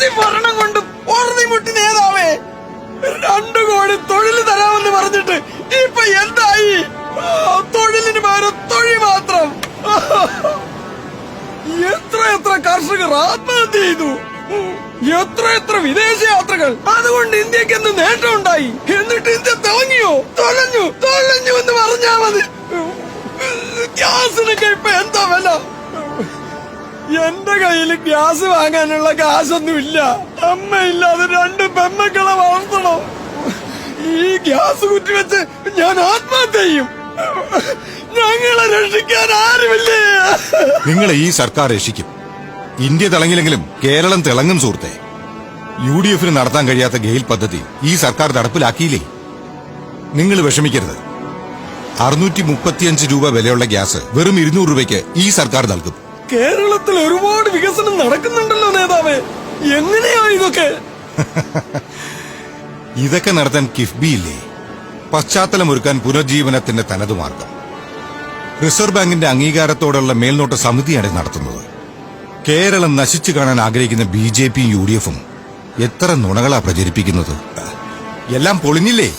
മോദി ഭരണം കൊണ്ട് പൊറുതി മുട്ടി നേതാവേ. രണ്ടു കോടി തൊഴിൽ തരാമെന്ന് പറഞ്ഞിട്ട് ഇപ്പൊ എന്തായി? തൊഴിലിന് പകരം തൊഴിൽ മാത്രം. എത്ര എത്ര കർഷകർ ആത്മഹത്യ ചെയ്തു. എത്ര എത്ര വിദേശ യാത്രകൾ. അതുകൊണ്ട് ഇന്ത്യയ്ക്ക് എന്ത് നേട്ടമുണ്ടായി എന്നിട്ട് ഇന്ത്യ തിളങ്ങിയോ? തൊലഞ്ഞു തൊലഞ്ഞു എന്ന് പറഞ്ഞാ മതി. ഗ്യാസിനൊക്കെ ഇപ്പൊ എന്താ വില? എന്റെ കയ്യിൽ ഗ്യാസ് വാങ്ങാനുള്ള കാശൊന്നുമില്ല. അമ്മയില്ലാതെ രണ്ട് പെമ്മക്കളെ വളർത്തണോ. ഈ ഗ്യാസ് കുറ്റി വെച്ച് ഞാൻ ആത്മഹത്യ ചെയ്യും. ഞങ്ങളെ രക്ഷിക്കാൻ ആരുമില്ലേ? നിങ്ങളെ ഈ സർക്കാർ രക്ഷിക്കും. ഇന്ത്യ തിളങ്ങില്ലെങ്കിലും കേരളം തിളങ്ങും സുഹൃത്തെ. യു ഡി എഫിന് നടത്താൻ കഴിയാത്ത ഗെയിൽ പദ്ധതി ഈ സർക്കാർ നടപ്പിലാക്കിയില്ലേ? നിങ്ങൾ വിഷമിക്കരുത്. അറുന്നൂറ്റി മുപ്പത്തിയഞ്ച് രൂപ വിലയുള്ള ഗ്യാസ് വെറും ഇരുന്നൂറ് രൂപയ്ക്ക് ഈ സർക്കാർ നൽകും. കേരളത്തിൽ ഒരുപാട് വികസനം നടക്കുന്നുണ്ടല്ലോ നേതാവേ. എങ്ങനെയാ ഇതൊക്കെ? ഇതൊക്കെ നടത്താൻ കിഫ്ബി ഇല്ലേ? പശ്ചാത്തലം പശ്ചാത്തലമൊരുക്കാൻ പുനർജീവനത്തിന്റെ തനതു മാർഗം. റിസർവ് ബാങ്കിന്റെ അംഗീകാരത്തോടുള്ള മേൽനോട്ട സമിതിയാണ് നടത്തുന്നത്. കേരളം നശിച്ചു കാണാൻ ആഗ്രഹിക്കുന്ന ബി ജെ പിയും യു ഡി എഫും എത്ര നുണകളാ പ്രചരിപ്പിക്കുന്നത്? എല്ലാം പൊളിഞ്ഞില്ലേ?